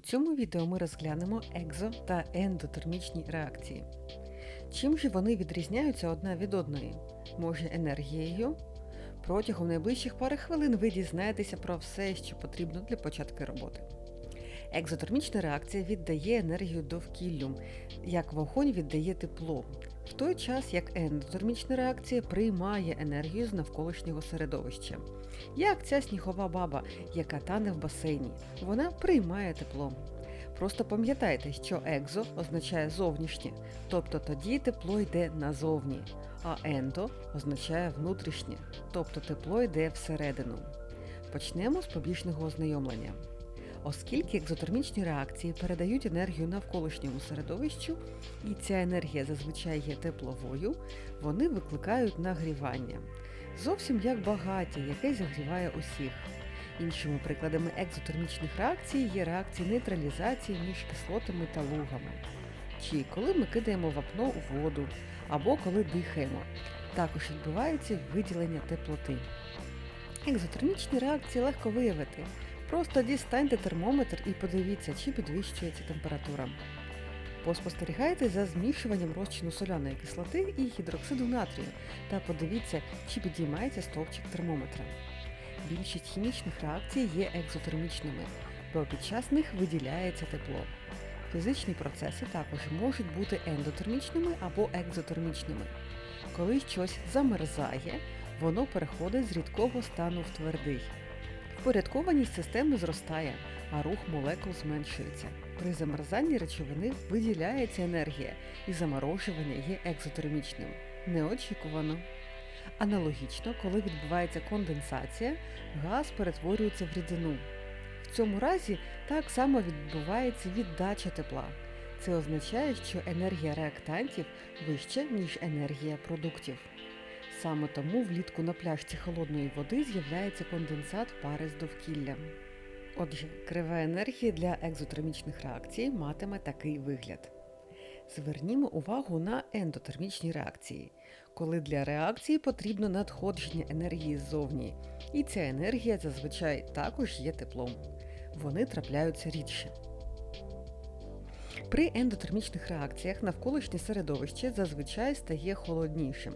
цьому відео ми розглянемо екзо та ендотермічні реакції. Чим же вони відрізняються одна від одної? Може енергією? Протягом найближчих пари хвилин ви дізнаєтеся про все, що потрібно для початку роботи. Екзотермічна реакція віддає енергію довкіллю, як вогонь віддає тепло, в той час як ендотермічна реакція приймає енергію з навколишнього середовища. Як ця снігова баба, яка тане в басейні, вона приймає тепло. Просто пам'ятайте, що екзо означає зовнішнє, тобто тоді тепло йде назовні, а ендо означає внутрішнє, тобто тепло йде всередину. Почнемо з побічного ознайомлення. Оскільки екзотермічні реакції передають енергію навколишньому середовищу, і ця енергія зазвичай є тепловою, вони викликають нагрівання. Зовсім як багаття, яке зігріває усіх. Іншими прикладами екзотермічних реакцій є реакції нейтралізації між кислотами та лугами, чи коли ми кидаємо вапно у воду, або коли дихаємо. Також відбувається виділення теплоти. Екзотермічні реакції легко виявити. Просто дістаньте термометр і подивіться, чи підвищується температура. Поспостерігайте за змішуванням розчину соляної кислоти і гідроксиду натрію та подивіться, чи підіймається стовпчик термометра. Більшість хімічних реакцій є екзотермічними, бо під час них виділяється тепло. Фізичні процеси також можуть бути ендотермічними або екзотермічними. Коли щось замерзає, воно переходить з рідкого стану в твердий. Впорядкованість системи зростає, а рух молекул зменшується. При замерзанні речовини виділяється енергія, і заморожування є екзотермічним. Неочікувано. Аналогічно, коли відбувається конденсація, газ перетворюється в рідину. В цьому разі так само відбувається віддача тепла. Це означає, що енергія реактантів вища, ніж енергія продуктів. Саме тому влітку на пляшці холодної води з'являється конденсат пари з довкілля. Отже, крива енергії для екзотермічних реакцій матиме такий вигляд. Звернімо увагу на ендотермічні реакції, коли для реакції потрібно надходження енергії ззовні, і ця енергія зазвичай також є теплом. Вони трапляються рідше. При ендотермічних реакціях навколишнє середовище зазвичай стає холоднішим.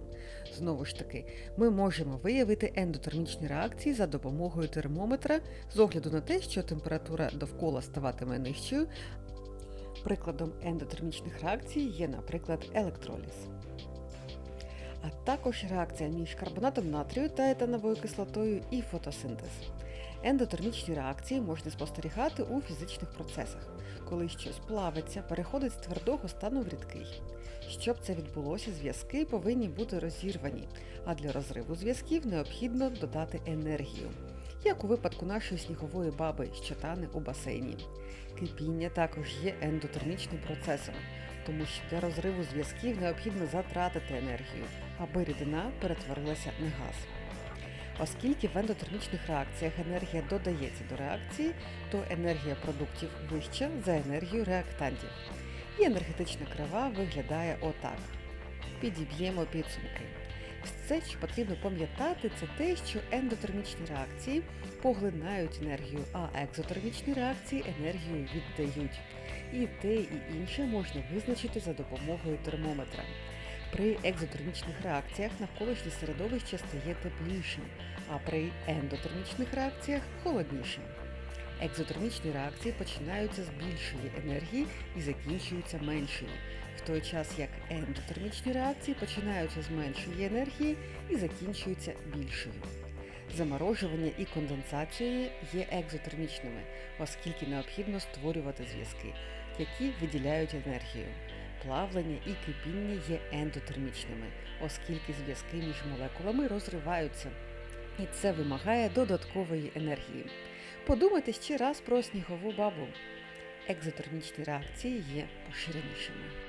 Знову ж таки, ми можемо виявити ендотермічні реакції за допомогою термометра з огляду на те, що температура довкола ставатиме нижчою. Прикладом ендотермічних реакцій є, наприклад, електроліз. А також реакція між карбонатом натрію та етановою кислотою і фотосинтез. Ендотермічні реакції можна спостерігати у фізичних процесах, коли щось плавиться, переходить з твердого стану в рідкий. Щоб це відбулося, зв'язки повинні бути розірвані, а для розриву зв'язків необхідно додати енергію, як у випадку нашої снігової баби, що тане у басейні. Кипіння також є ендотермічним процесом, тому що для розриву зв'язків необхідно затратити енергію, аби рідина перетворилася на газ. Оскільки в ендотермічних реакціях енергія додається до реакції, то енергія продуктів вища за енергію реактантів. І енергетична крива виглядає отак. Підіб'ємо підсумки. Все, що потрібно пам'ятати, це те, що ендотермічні реакції поглинають енергію, а екзотермічні реакції енергію віддають. І те, і інше можна визначити за допомогою термометра. При екзотермічних реакціях навколишнє середовище стає теплішим, а при ендотермічних реакціях холоднішим. Екзотермічні реакції починаються з більшої енергії і закінчуються меншою, в той час як ендотермічні реакції починаються з меншої енергії і закінчуються більшою. Заморожування і конденсація є екзотермічними, оскільки необхідно створювати зв'язки, які виділяють енергію. Плавлення і кипіння є ендотермічними, оскільки зв'язки між молекулами розриваються, і це вимагає додаткової енергії. Подумайте ще раз про снігову бабу. Екзотермічні реакції є поширенішими.